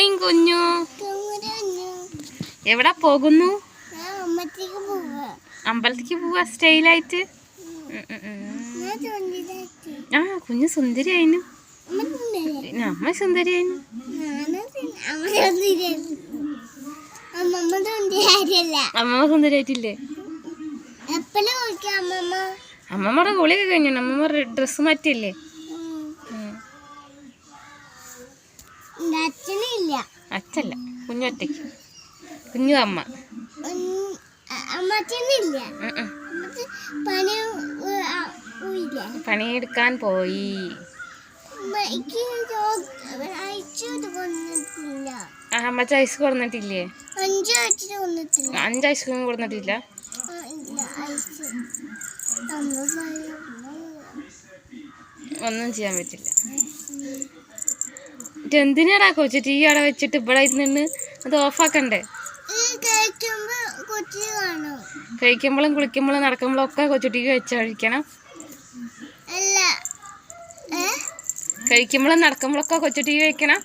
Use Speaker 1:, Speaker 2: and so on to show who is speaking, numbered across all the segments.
Speaker 1: Morning കുഞ്ഞു. എവിടെ പോകുന്നു? അമ്പലത്തിക്ക് പോവാ സ്റ്റൈലായിട്ട്. ആ കുഞ്ഞു
Speaker 2: തിന്നല്ലേ
Speaker 1: പിന്നെ അമ്മ
Speaker 2: സുന്ദരി ആയിനു അമ്മമ്മ
Speaker 1: സുന്ദരിയായിട്ടില്ലേ? അമ്മമ്മയുടെ കുളിയൊക്കെ കഴിഞ്ഞു. അമ്മമ്മ ഡ്രസ്സ് മാറ്റിയില്ലേ? അച്ഛല്ല കുഞ്ഞൊറ്റയ്ക്ക്. കുഞ്ഞു അമ്മ. പണിയെടുക്കാൻ പോയി. അമ്മച്ച ഐസ് കൊടുന്നിട്ടില്ലേ?
Speaker 2: അഞ്ചു
Speaker 1: ഐസ്ക്രീം കൊടുന്നിട്ടില്ല? ഒന്നും ചെയ്യാൻ പറ്റില്ല. എന്തിനാടാ കൊച്ചു ടീ അവിടെ വെച്ചിട്ട് ഇവിടെ നിന്ന് അത് ഓഫാക്കണ്ടേ? കഴിക്കുമ്പോഴും കുളിക്കുമ്പോഴും നടക്കുമ്പോഴും ഒക്കെ കൊച്ചു ടീ വെച്ച് കഴിക്കണം. കഴിക്കുമ്പോഴും നടക്കുമ്പോഴൊക്കെ കൊച്ചു ടീ വെക്കണം.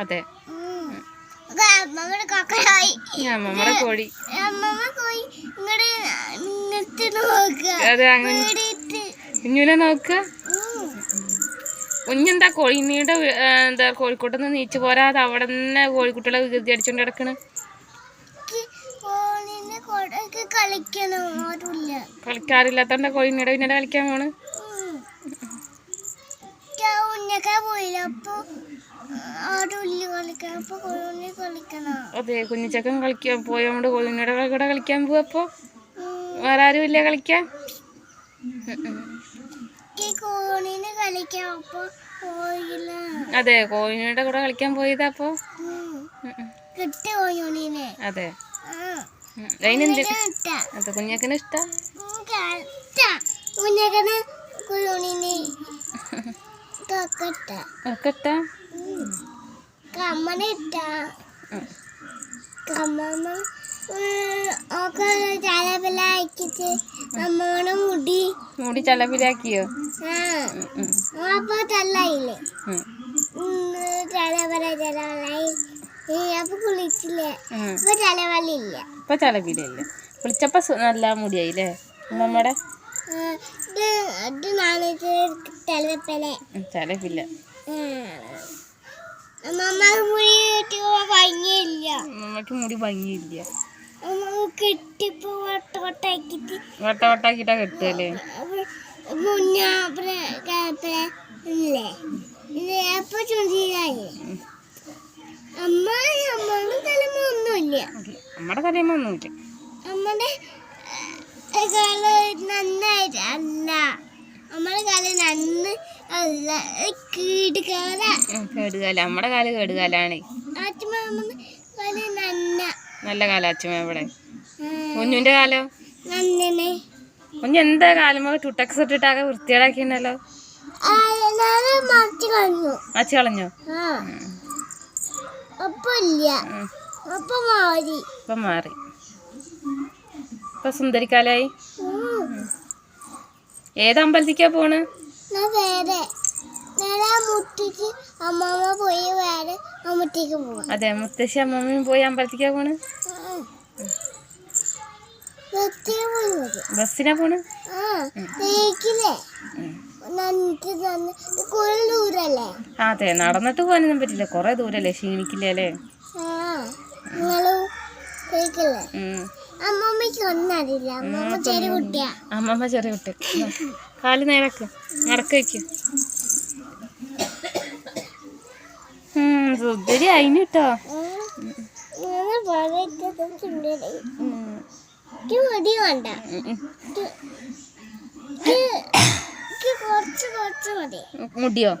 Speaker 1: അതെ
Speaker 2: അമ്മമ്മയുടെ
Speaker 1: കോഴി.
Speaker 2: അമ്മമ്മ പോയി ഇങ്ങടെ ഇങ്ങനത്തെ നോക്കുക
Speaker 1: അതെ അങ്ങനെ. കുഞ്ഞുനെ നോക്കുക. കുഞ്ഞെന്താ കോഴിനീടെ എന്താ കോഴിക്കോട്ടെന്ന് നീച്ചു പോരാതെ അവിടെ തന്നെ കോഴിക്കുട്ടികളെ വികൃതി അടിച്ചോണ്ട് കിടക്കണ്? കളിക്കാറില്ലാത്തോണ്ട കോഴിനീടെ പിന്നീട് കളിക്കാൻ പോണ്? അതെ കുഞ്ഞിച്ചക്കൻ കളിക്കാൻ പോയോണ്ട് കോഴിനീടെ കൂടെ കളിക്കാൻ പോവപ്പോ. വേറെ ആരും ഇല്ല കളിക്കാൻ അതെ കോഴിനിയുടെ കൂടെ കളിക്കാൻ പോയതാ അപ്പോ?
Speaker 2: ഉം.
Speaker 1: ഉം, ഉം.
Speaker 2: കിട്ടി കോഴിനെ
Speaker 1: അതെ. അതിനെന്ത്? അതെ കുഞ്ഞക്കന് ഇഷ്ടാ?
Speaker 2: കുഴുണിനെ മുടി അപ്പൊ തല്ലായില്ലേ? അപ്പൊ കുളിച്ചില്ലേ. അപ്പൊ ചലവലില്ല.
Speaker 1: ഇപ്പൊ ചലപ്പിലല്ല കുളിച്ചപ്പോ നല്ല മുടിയായില്ലേ?
Speaker 2: നമ്മടെ
Speaker 1: ചലപ്പില്ല
Speaker 2: മുടി ഭംഗിയില്ല.
Speaker 1: മുടി ഭംഗിയില്ല.
Speaker 2: വട്ട വട്ടാക്കിട്ട്
Speaker 1: വട്ട വട്ടാക്കിട്ടാ
Speaker 2: കെട്ടല്ലേ ഒന്നുമില്ല കാൽ നന്നായിട്ട് അല്ല. നമ്മുടെ കാൽ നന്ന് അല്ല. കീടുകാല.
Speaker 1: ഉം, കേടുകാല. നമ്മുടെ കാൽ കേടുകാലാണ്.
Speaker 2: കാൽ നന്ന.
Speaker 1: നല്ല കാലാച്ചമ്മ ഇവിടെ. കുഞ്ഞുന്റെ കാലോ? കുഞ്ഞു എന്താ കാലം? ടുട്ടക്സ് ഇട്ടിട്ടാകെ വൃത്തിയാടാക്കിണ്ടല്ലോ
Speaker 2: മാറ്റി കളഞ്ഞു.
Speaker 1: ഇപ്പൊ മാറി. ഇപ്പൊ സുന്ദരിക്കാലായി.
Speaker 2: ഏതമ്പലത്തിക്കാ
Speaker 1: ഏത് അമ്പലത്തിക്കാ പോണ്?
Speaker 2: വേറെ. അമ്മമ്മ പോയി വേറെ അമ്മത്തേക്ക് പോവാം.
Speaker 1: അതെ മുത്തശ്ശി അമ്മമ്മയും പോയി അമ്പലത്തിക്കാ പോണ്? ബസ്സിനാ പോണ്? അതെ നടന്നിട്ട് പോകാനൊന്നും പറ്റില്ല. കൊറേ ദൂരല്ലേ? ക്ഷീണിക്കില്ലേ അല്ലേ?
Speaker 2: അമ്മമ്മ ചെറിയ കുട്ടിയാ.
Speaker 1: അമ്മമ്മ ചെറിയ കുട്ടി. കാൽ നേരക്ക് നടക്ക് വെക്ക്. സുന്ദരി അയിന് കേട്ടോ മുടിയോ.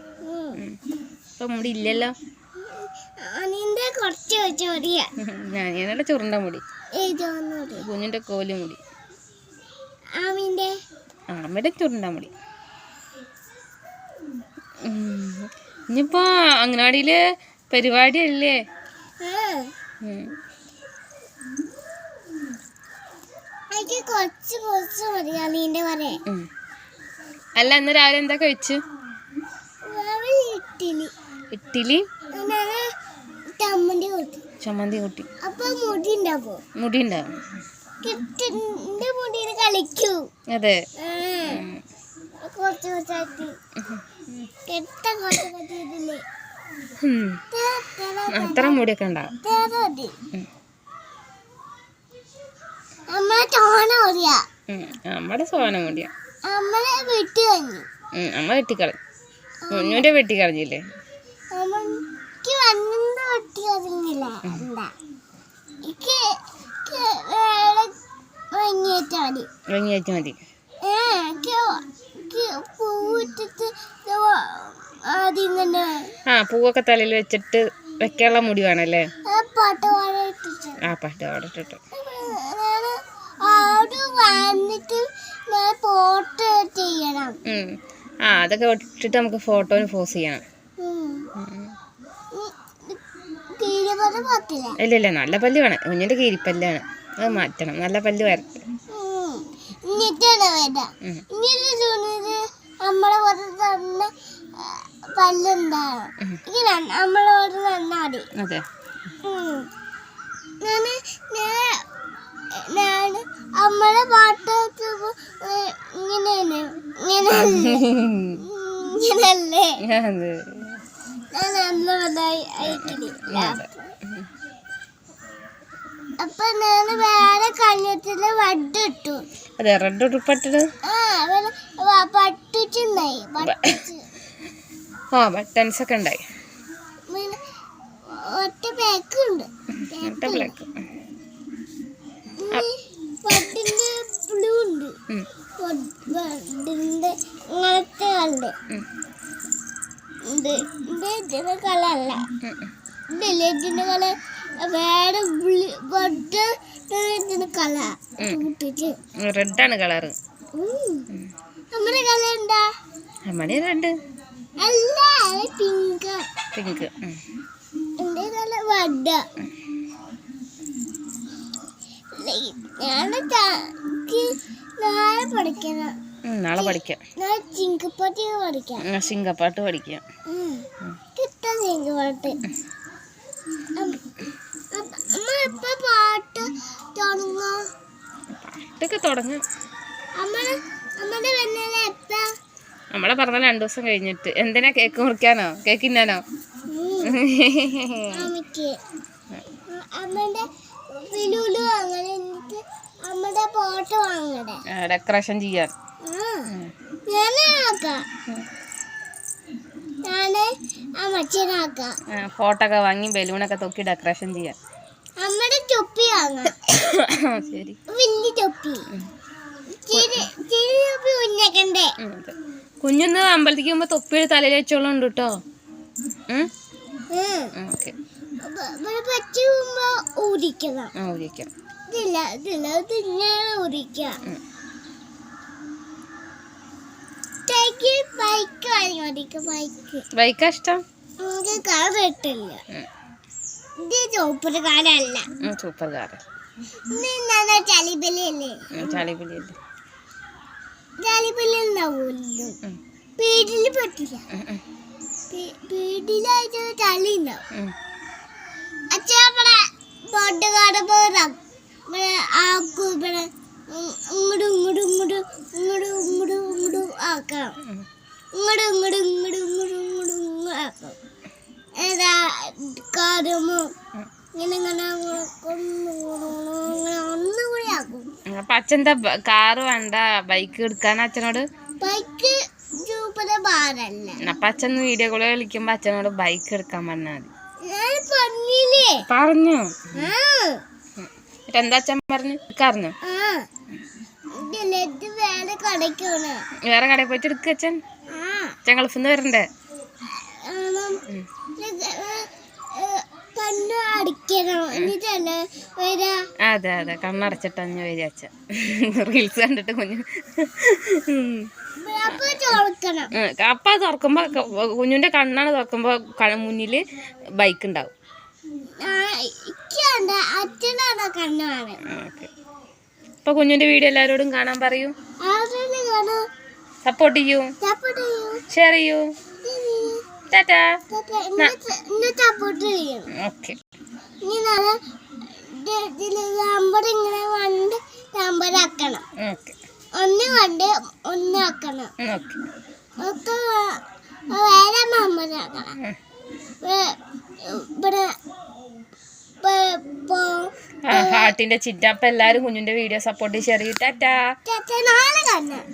Speaker 1: ഇപ്പൊ മുടി ഇല്ലല്ലോ ഞാനീടെ ചുരുണ്ട മുടി. കുഞ്ഞിന്റെ കോൽ മുടി.
Speaker 2: ആമിന്റെ
Speaker 1: ചുരുണ്ട മുടി. ഇനിയിപ്പോ അംഗനവാടിയിൽ പരിപാടിയല്ലേ? അല്ലേ ഇന്ന് രാവിലെ എന്താ കഴിച്ചു?
Speaker 2: ഇഡ്ഡലി. ചമ്മന്തി കൂട്ടി. അപ്പൊ മുടി ഉണ്ടാവോ?
Speaker 1: മുടി ഉണ്ടാവും.
Speaker 2: കളിക്കൂ.
Speaker 1: അതെ.
Speaker 2: കുറച്ച് കുറച്ചായിട്ട്
Speaker 1: അത്ര മുടിയൊക്കെ ഉണ്ടാവും നമ്മുടെ സോന മുടിയാ. അമ്മ വെട്ടിക്കളഞ്ഞു കുഞ്ഞുന്റെ വെട്ടിക്കളഞ്ഞില്ലേ
Speaker 2: വാങ്ങിയേറ്റാ മതി എനിക്ക് പൂവിട്ടിട്ട് ആദ്യം തന്നെ
Speaker 1: ആ പൂവൊക്കെ തലയിൽ വെച്ചിട്ട് വെക്കാനുള്ള മുടി വേണല്ലേ?
Speaker 2: ആ പാട്ട് പാടിട്ടിട്ട്
Speaker 1: ആ പാട്ട് അതൊക്കെ ഇട്ടിട്ട് നമുക്ക് ഫോട്ടോന് പോസ് ചെയ്യണം ഇല്ല ഇല്ല നല്ല പല്ല് വേണം. കുഞ്ഞിന്റെ കീരിപ്പല്ലാണ്. അത് മാറ്റണം. നല്ല പല്ല് വരട്ടെ.
Speaker 2: വേണ്ട.
Speaker 1: ഉം.
Speaker 2: ഇങ്ങനെ നമ്മളെ തന്നെ ഇങ്ങനെ ഞാൻ ഞാൻ നമ്മളെ പാട്ട് ഇങ്ങനെയാണ്. ഇങ്ങനെയല്ലേ? ഞാൻ അന്നതായി അയക്കില്ല
Speaker 1: അതെ.
Speaker 2: അപ്പൊ ഞാൻ വേറെ കല്യാണത്തിൽ വട്ടിട്ടു.
Speaker 1: അതെ റെഡ് ഉടുപ്പിട്ടത്
Speaker 2: ആ
Speaker 1: ബട്ടൺസ് ഒക്കെ ഉണ്ടായി.
Speaker 2: ഒറ്റ പേക്കുണ്ട്
Speaker 1: റെഡാണ് കളറ്.
Speaker 2: നമ്മുടെ
Speaker 1: റെഡ്
Speaker 2: പിങ്ക്
Speaker 1: പിങ്ക്
Speaker 2: നാളെ
Speaker 1: പഠിക്കാം. സിംഗപ്പാട്ട് പഠിക്കാം.
Speaker 2: ഇപ്പൊ പാട്ട് തുടങ്ങാം
Speaker 1: പാട്ടൊക്കെ തുടങ്ങാം. നമ്മളെ പറഞ്ഞ രണ്ടു ദിവസം കഴിഞ്ഞിട്ട്. എന്തിനാ കേക്ക് മുറിക്കാനോ? കേക്ക് തിന്നാനോ? ഡെക്കറേഷൻ ചെയ്യാൻ. ഫോട്ടോ ഒക്കെ വാങ്ങി ബലൂണൊക്കെ തൊക്കി ഡെക്കറേഷൻ ചെയ്യാൻ.
Speaker 2: തൊപ്പി വാങ്ങാം
Speaker 1: ശരി.
Speaker 2: വലിയ തൊപ്പി. തൊപ്പി
Speaker 1: അതെ. കുഞ്ഞൊന്ന് അമ്പലത്തേക്ക് പോകുമ്പോ തൊപ്പിയുടെ തലയിൽ വെച്ചോളുണ്ട് കേട്ടോ ഓക്കെ.
Speaker 2: പറ്റി പോകുമ്പോ ഊരിക്കണം. ഇതില്ല ഇതില്ല ഊരിക്കാം. Bike bike.
Speaker 1: ബൈക്കാ ഇഷ്ടം?
Speaker 2: കാർ കിട്ടില്ല ഇത് കാറല്ല
Speaker 1: സൂപ്പർ കാറ്
Speaker 2: ഉണ്ടാവുമല്ലോ പറ്റില്ല ചളി ഉണ്ടാവും ഇവിടെ ബോട്ട് കാണുമ്പോ ആക്കും ഇവിടെ ഇങ്ങോട്ടും ഇങ്ങോട്ടും ഇങ്ങോട്ടും ഇങ്ങോട്ടും ഇങ്ങോട്ടും ഇങ്ങോട്ടും ആക്കണം. ഇങ്ങോട്ടും ഇങ്ങോട്ടും ഇങ്ങോട്ടും ഇങ്ങോട്ടും ഇങ്ങോട്ടും ഇങ്ങോട്ടും ആക്കണം ഏതാ കാരമോ
Speaker 1: ഉം.
Speaker 2: ഇങ്ങനെ ഇങ്ങനെ ഇങ്ങനെ ഒന്നും കൂടി ആക്കും.
Speaker 1: അപ്പൊ അച്ഛന്റെ കാറ് വേണ്ട ബൈക്ക് എടുക്കാൻ അച്ഛനോട്?
Speaker 2: ബൈക്ക്
Speaker 1: അപ്പൊ അച്ഛൻ വീഡിയോ കോൾ കളിക്കുമ്പോ അച്ഛനോട് ബൈക്ക് എടുക്കാൻ പറഞ്ഞാൽ മതി.
Speaker 2: ഞാൻ പറഞ്ഞില്ലേ?
Speaker 1: പറഞ്ഞു? എന്താ അച്ഛൻ പറഞ്ഞു? എടുക്കാറിഞ്ഞു
Speaker 2: വേറെ
Speaker 1: വേറെ കടയിൽ പോയിട്ട് എടുക്ക അച്ഛൻ. അച്ഛൻ ഗൾഫിൽ നിന്ന് വരണ്ടേ
Speaker 2: കണ്ണ് അടിക്കണം. എന്നിട്ടല്ലേ വരാ?
Speaker 1: അതെ അതെ. കണ്ണടച്ചിട്ടഞ്ഞ് വരിക അച്ഛൻ റീൽസ് കണ്ടിട്ട് കുഞ്ഞു.
Speaker 2: അപ്പ
Speaker 1: തുറക്കുമ്പോ കുഞ്ഞുന്റെ കണ്ണാണ് തുറക്കുമ്പോ മുന്നിൽ ബൈക്ക് ഉണ്ടാവും. അപ്പൊ കുഞ്ഞുന്റെ വീഡിയോ എല്ലാരോടും കാണാൻ പറയൂ. സപ്പോർട്ട് ചെയ്യൂ. ഷെയർ ചെയ്യൂ. ടാറ്റാ ഓക്കെ
Speaker 2: ഇങ്ങനെ വണ്ട് ഒന്ന് വണ്ട് ഒന്ന് ആക്കണം
Speaker 1: ഓക്കെ
Speaker 2: ഒക്കെ വേറെ ഇവിടെ
Speaker 1: ഹാർട്ടിന്റെ ചിറ്റ അപ്പൊ എല്ലാരും കുഞ്ഞിന്റെ വീഡിയോ സപ്പോർട്ട് ചെയ്യൂ ടാറ്റാ
Speaker 2: നാളെ കാണാം